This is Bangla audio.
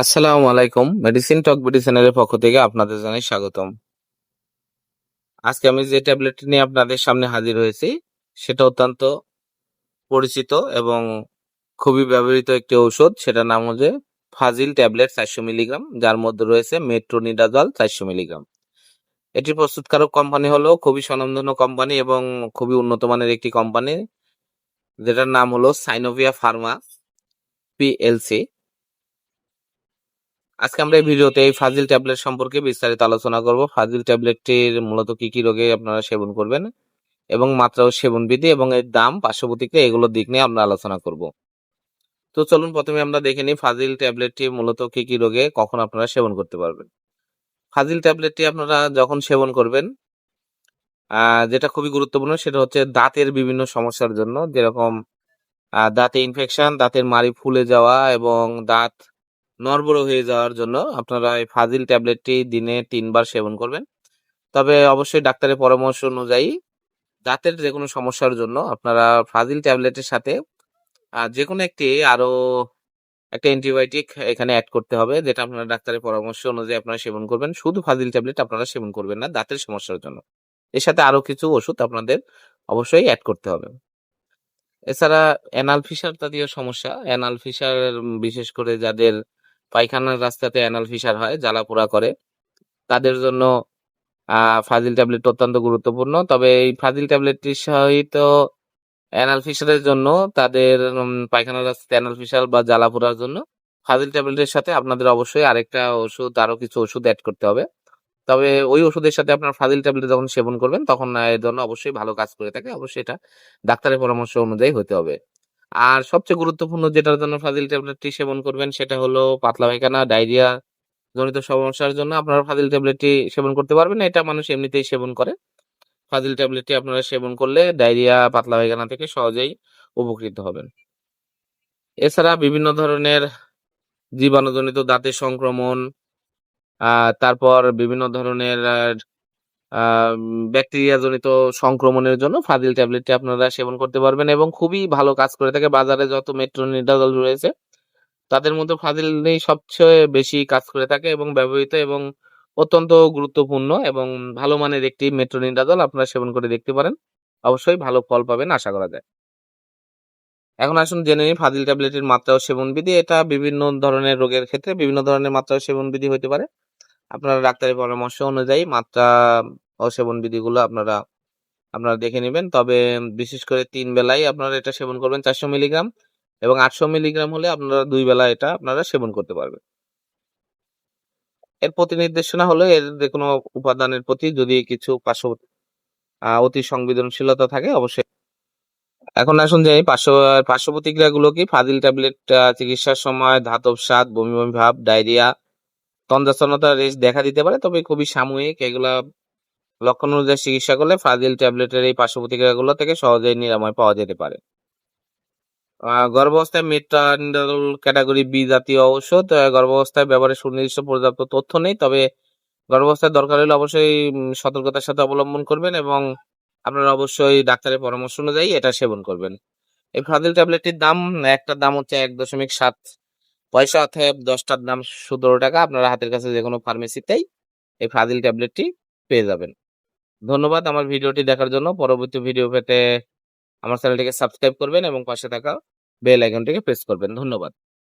আসসালামু আলাইকুম। মেডিসিন টক মেডিসিনের পক্ষ থেকে আপনাদের জানাই স্বাগতম। আজকে আমি যে ট্যাবলেটটি নিয়ে আপনাদের সামনে হাজির হয়েছি, সেটা অত্যন্ত পরিচিত এবং খুবই ব্যবহৃত একটি ঔষধ। সেটার নাম হচ্ছে ফাজিল ট্যাবলেট চারশো মিলিগ্রাম, যার মধ্যে রয়েছে মেট্রোনিডাজল চারশো মিলিগ্রাম। এটি প্রস্তুতকারক কোম্পানি হলো, খুবই স্বনামধন্য কোম্পানি এবং খুবই উন্নত মানের একটি কোম্পানি, যেটার নাম হলো সাইনোভিয়া ফার্মা পিএলসি আজকে আমরা এই ভিডিওতে এই ফাজিল ট্যাবলেট সম্পর্কে বিস্তারিত আলোচনা করব। ফাজিল ট্যাবলেটটির মূলত কি কি রোগে আপনারা সেবন করবেন এবং মাত্রা ও সেবন বিধি এবং এর দাম পার্শ্ব প্রতিক্রিয়া এগুলোর দিক নিয়ে আমরা আলোচনা করব। তো চলুন প্রথমে আমরা দেখে নিই ফাজিল ট্যাবলেটটি মূলত কি কি রোগে কখন আপনারা সেবন করতে পারবেন। ফাজিল ট্যাবলেটটি আপনারা যখন সেবন করবেন যেটা খুবই গুরুত্বপূর্ণ সেটা হচ্ছে দাঁতের বিভিন্ন সমস্যার জন্য, যেরকম দাঁতে ইনফেকশন দাঁতের মাড়ি ফুলে যাওয়া এবং দাঁত নড়বড়ে হয়ে যাওয়ার জন্য আপনারা এই ফাজিল ট্যাবলেটটি দিনে তিনবার সেবন করবেন। তবে অবশ্যই ডাক্তারের পরামর্শ অনুযায়ী দাঁতের যে কোনো সমস্যার জন্য আপনারা ফাজিল ট্যাবলেটের সাথে যে কোনো একটি আরও একটা অ্যান্টিবায়োটিক এখানে অ্যাড করতে হবে, যেটা আপনারা ডাক্তারের পরামর্শ অনুযায়ী আপনারা সেবন করবেন। শুধু ফাজিল ট্যাবলেট আপনারা সেবন করবেন না, দাঁতের সমস্যার জন্য। এর সাথে আরও কিছু ওষুধ আপনাদের অবশ্যই অ্যাড করতে হবে। এছাড়া অ্যানাল ফিসার জাতীয় সমস্যা, অ্যানাল ফিসার বিশেষ করে যাদের পায়খানার রাস্তাতে অ্যানাল ফিসার হয়, জ্বালাপোড়া করে। তাদের জন্য ফাজিল ট্যাবলেট অত্যন্ত গুরুত্বপূর্ণ। তবে এই ফাজিল ট্যাবলেটটির সহিত অ্যানাল ফিসারের জন্য, তাদের পায়খানার রাস্তাতে অ্যানাল ফিসার বা জ্বালাপোড়ার জন্য ফাজিল ট্যাবলেটের সাথে আপনাদের অবশ্যই আরেকটা ওষুধ আরও কিছু ওষুধ অ্যাড করতে হবে। তবে ওই ওষুধের সাথে আপনার ফাজিল ট্যাবলেট যখন সেবন করবেন, তখন এর জন্য অবশ্যই ভালো কাজ করে থাকে। অবশ্যই এটা ডাক্তারের পরামর্শ অনুযায়ী হতে হবে। আর সবচেয়ে গুরুত্বপূর্ণ যেটার জন্য ফাজিল ট্যাবলেটটি সেবন করবেন সেটা হলো পাতলা পায়খানা, ডায়রিয়া জনিত সমস্যার জন্য আপনারা ফাজিল ট্যাবলেটটি সেবন করতে পারবেন এটা মানুষ এমনিতেই সেবন করে। ফাজিল ট্যাবলেটটি আপনারা সেবন করলে ডায়রিয়া, পাতলা পায়খানা থেকে সহজেই উপকৃত হবেন। এছাড়া বিভিন্ন ধরনের জীবাণুজনিত দাঁতের সংক্রমণ তারপর বিভিন্ন ধরনের ব্যাকটেরিয়া জনিত সংক্রমণের জন্য ফাজিল ট্যাবলেটটি আপনারা সেবন করতে পারবেন এবং খুবই ভালো কাজ করে থাকে। বাজারে যত মেট্রোনিডাজল রয়েছে, তাদের মধ্যে ফাজিলই সবচেয়ে বেশি কাজ করে থাকে এবং ব্যবহৃত এবং অত্যন্ত গুরুত্বপূর্ণ এবং ভালো মানের একটি মেট্রোনিডাজল আপনারা সেবন করে দেখতে পারেন। অবশ্যই ভালো ফল পাবেন, আশা করা যায়। এখন আসুন জেনে নিই ফাজিল ট্যাবলেটের মাত্রা ও সেবন বিধি এটা বিভিন্ন ধরনের রোগের ক্ষেত্রে বিভিন্ন ধরনের মাত্রা ও সেবন বিধি হতে পারে। আপনারা ডাক্তারের পরামর্শ অনুযায়ী মাত্রা ও সেবন বিধিগুলো আপনারা আপনারা দেখে নেবেন। তবে বিশেষ করে তিন বেলায় আপনারা এটা সেবন করবেন চারশো মিলিগ্রাম এবং আটশো মিলিগ্রাম হলে আপনারা দুই বেলা এটা আপনারা সেবন করতে পারবেন। এর প্রতি নির্দেশনা হলো এর যে কোনো উপাদানের প্রতি যদি কিছু পার্শ্ব অতি সংবেদনশীলতা থাকে অবশ্যই। এখন আসুন যে পার্শ্ব পার্শ্ব প্রতিক্রিয়াগুলো কি? ফাজিল ট্যাবলেট চিকিৎসার সময় ধাতব স্বাদ, বমি বমি ভাব, ডায়রিয়া তন্দ্রাচ্ছন্নতা রেশ দেখা দিতে পারে, তবে খুবই সাময়িক। এগুলা লক্ষণ অনুযায়ী চিকিৎসা করলে ফাজিল ট্যাবলেটের এই পার্শ্ব প্রতিক্রিয়াগুলো থেকে সহজেই নিরাময় পাওয়া যেতে পারে। গর্ভাবস্থায় মেট্রানিডল ক্যাটাগরি বি জাতীয় ঔষধ গর্ভাবস্থায় ব্যবহারের সুনির্দিষ্ট পর্যাপ্ত তথ্য নেই, তবে গর্ভাবস্থায় দরকার হলে অবশ্যই সতর্কতার সাথে অবলম্বন করবেন এবং আপনারা অবশ্যই ডাক্তারের পরামর্শ অনুযায়ী এটা সেবন করবেন। এই ফাজিল ট্যাবলেটটির দাম, একটা দাম হচ্ছে এক দশমিক সাত পয়সা অর্থাৎ দশটার দাম সতেরো টাকা আপনারা হাতের কাছে যে কোনো ফার্মেসিতেই এই ফাজিল ট্যাবলেটটি পেয়ে যাবেন। ধন্যবাদ আমার ভিডিওটি দেখার জন্য। পরবর্তী ভিডিও পেতে আমার চ্যানেলটিকে সাবস্ক্রাইব করবেন এবং পাশে থাকা বেল আইকনটিকে প্রেস করবেন। ধন্যবাদ।